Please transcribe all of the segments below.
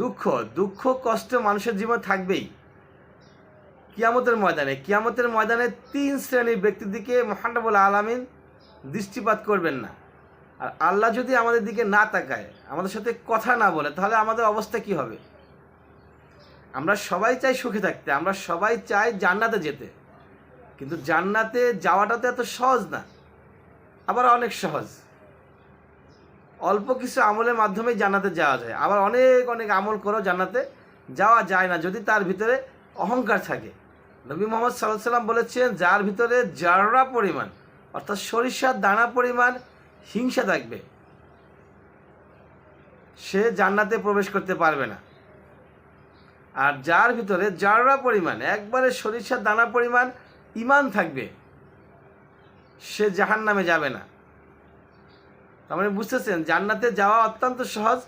দুঃখ দুঃখ, কষ্ট মানুষের জীবন থাকবেই। কিয়ামতের ময়দানে কিয়ামতের ময়দানে তিন শ্রেণির ব্যক্তির দিকে মহানবুল আলামিন দৃষ্টিপাত করবেন না। আর আল্লাহ যদি আমাদের দিকে না তাকায়, আমাদের সাথে কথা না বলে, তাহলে আমাদের অবস্থা কি হবে? আমরা সবাই চাই সুখে থাকতে, আমরা সবাই চাই জান্নাতে যেতে। কিন্তু জান্নাতে যাওয়াটা তো এত সহজ না, আবার অনেক সহজ। অল্প কিছু আমলের মাধ্যমে জানাতে যাওয়া যায়। আবার অনেক অনেক আমল করেও জানাতে যাওয়া যায় না, যদি তার ভিতরে অহংকার থাকে। নবী মোহাম্মদ সাল্লাহ সাল্লাম বলেছেন, যার ভিতরে জাররা পরিমাণ, অর্থাৎ সরিষার দানা পরিমাণ হিংসা থাকবে, সে জান্নাতে প্রবেশ করতে পারবে না। আর যার ভিতরে জাররা পরিমাণ, একবারে সরিষার দানা পরিমাণ ইমান থাকবে, সে জাহান নামে যাবে না। তার মানে বুঝতেছেন, জান্নাতে যাওয়া অত্যন্ত সহজ,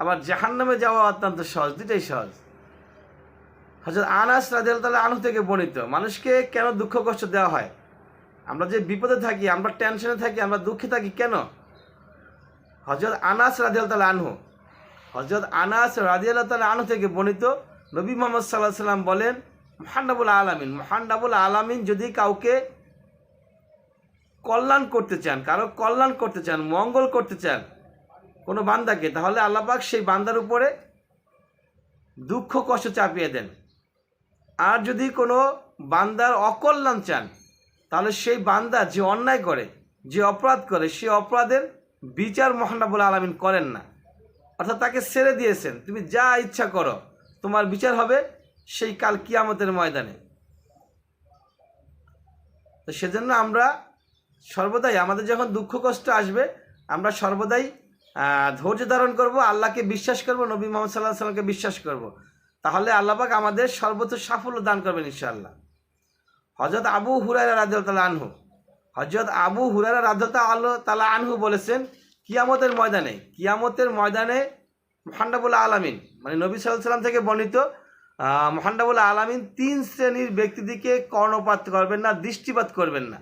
আবার জাহান নামে যাওয়া অত্যন্ত সহজ দুটাই সহজ। হজরত আনাস রাজিয়াল আনু থেকে বর্ণিত, মানুষকে কেন দুঃখ কষ্ট দেওয়া হয়? আমরা যে বিপদে থাকি, আমরা টেনশনে থাকি, আমরা দুঃখে থাকি কেন? হজরত আনাস রাজিয়াল আনহু হজরত আনাস রাজিয়াল আনহু থেকে বর্ণিত, নবী মোহাম্মদ সাল্লাহ সাল্লাম বলেন মহান্ডাবুল আলামিন মহান্ডাবুল আলামিন যদি কাউকে কল্যাণ করতে চান, কারও কল্যাণ করতে চান, মঙ্গল করতে চান কোনো বান্দাকে, তাহলে আল্লাপাক সেই বান্দার উপরে দুঃখ, কষ্ট চাপিয়ে দেন। আর যদি কোনো বান্দার অকল্যাণ চান, তাহলে সেই বান্দা যে অন্যায় করে, যে অপরাধ করে, সে অপরাধের বিচার মহানাবুল আলমিন করেন না। অর্থাৎ তাকে ছেড়ে দিয়েছেন, তুমি যা ইচ্ছা করো, তোমার বিচার হবে সেই কাল কিয়ামতের ময়দানে। তো সেজন্য আমরা সর্বদাই আমাদের যখন দুঃখ কষ্ট আসবে, আমরা সর্বদাই ধৈর্য ধারণ করব, আল্লাহকে বিশ্বাস করব, নবী মোহাম্মদ সাল্লাহ সাল্লামকে বিশ্বাস করব। তাহলে আল্লাহবাক আমাদের সর্বোচ্চ সাফল্য দান করবেন ইনশাআল্লাহ। হজরত আবু হুরায়রা রাজতাল আনহু হজরত আবু হুরায়রা রাজতা আল্লাহ তালা আনহু বলেছেন, কিয়ামতের ময়দানে কিয়ামতের ময়দানে মহান্ডাবুল আলামিন মানে নবী সাল্লাহ সাল্লাম থেকে বর্ণিত মহান্ডাবুল আলামিন তিন শ্রেণির ব্যক্তিদিকে কর্ণপাত করবেন না, দৃষ্টিপাত করবেন না।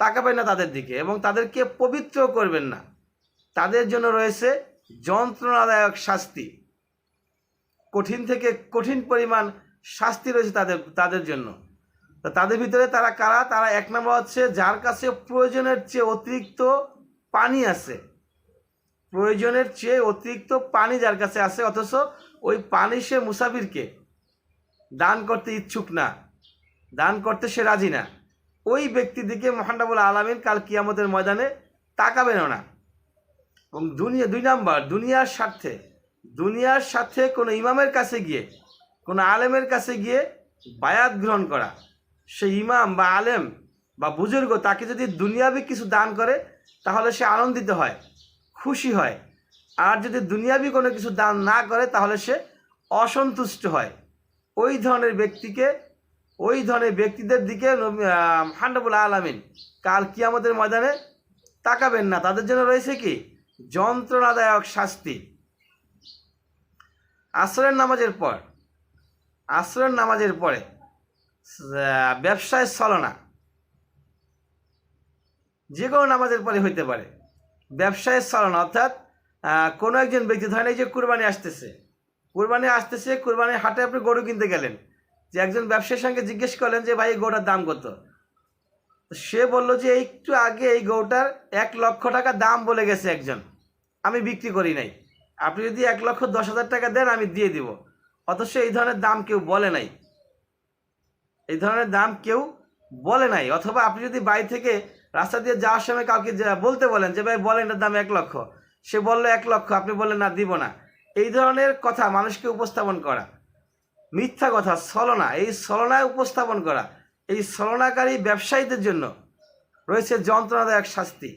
তাকাবেন না তাদের দিকে এবং তাদেরকে পবিত্র করবেন না। তাদের জন্য রয়েছে যন্ত্রণাদায়ক শাস্তি। কঠিন থেকে কঠিন পরিমাণ শাস্তি রয়েছে তাদের তাদের জন্য। তো তাদের ভিতরে তারা কারা? তারা এক নম্বর হচ্ছে যার কাছে প্রয়োজনের চেয়ে অতিরিক্ত পানি আছে। প্রয়োজনের চেয়ে অতিরিক্ত পানি যার কাছে আছে, অথচ ওই পানি সে মুসাফিরকে দান করতে ইচ্ছুক না। দান করতে সে রাজি না। ওই ব্যক্তির দিকে মহান্ডাবুল আলমিন কাল কিয়ামতের ময়দানে তাকাবেনও না। এবং দুনিয়া দুই নাম্বার, দুনিয়ার স্বার্থে, দুনিয়ার সাথে কোনো ইমামের কাছে গিয়ে, কোনো আলেমের কাছে গিয়ে বায়াত গ্রহণ করা সে ইমাম বা আলেম বা বুজুর্গ তাকে যদি দুনিয়াবি কিছু দান করে, তাহলে সে আনন্দিত হয়, খুশি হয়। আর যদি দুনিয়াবি কোনো কিছু দান না করে, তাহলে সে অসন্তুষ্ট হয়। ওই ধরনের ব্যক্তিকে ওই ধরনের ব্যক্তিদের দিকে হান্ডাবুল আলামিন কাল কি আমাদের ময়দানে তাকাবেন না। তাদের জন্য রয়েছে কি? যন্ত্রণাদায়ক শাস্তি। আশ্রয়ের নামাজের পর আশ্রয়ের নামাজের পরে ব্যবসায় চলনা যে কোনো নামাজের পরে হইতে পারে। ব্যবসায়ের চলনা অর্থাৎ কোনো একজন ব্যক্তি ধরেন এই যে কুরবানি আসতেছে। কুরবানি আসতেছে, কুরবানির হাটে আপনি গরু কিনতে গেলেন। যে একজন ব্যবসায়ীর সঙ্গে জিজ্ঞেস করলেন যে, ভাই, এই গৌটার দাম কত? সে বলল যে, একটু আগে এই গৌটার এক লক্ষ টাকা দাম বলে গেছে একজন। আমি বিক্রি করি নাই। আপনি যদি এক লক্ষ দশ হাজার টাকা দেন, আমি দিয়ে দিব। অথচ এই ধরনের দাম কেউ বলে নাই। এই ধরনের দাম কেউ বলে নাই। অথবা আপনি যদি বাড়ি থেকে রাস্তা দিয়ে যাওয়ার সময় কাউকে বলতে বলেন যে, ভাই, বলেন এটার দাম এক লক্ষ। সে বলল, এক লক্ষ। আপনি বললেন, না, দিব না। এই ধরনের কথা মানুষকে উপস্থাপন করা। মিথ্যা কথা, ছলনা, এই ছলনায় উপস্থাপন করা, এই ছলনাকারী ব্যবসায়ীদের জন্য রয়েছে যন্ত্রণাদায়ক শাস্তি।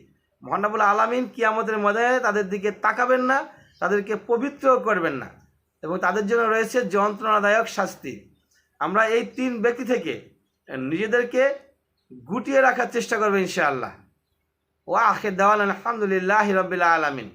মহানবুল আলামিন কিয়ামতের ময়দানে তাদের দিকে তাকাবেন না, তাদেরকে পবিত্র করবেন না এবং তাদের জন্য রয়েছে যন্ত্রণাদায়ক শাস্তি। আমরা এই তিন ব্যক্তি থেকে নিজেদেরকে গুটিয়ে রাখার চেষ্টা করব ইনশাআল্লাহ। ও আখের দেওয়াল আলহামদুলিল্লাহ রবিল্লা আলমিন।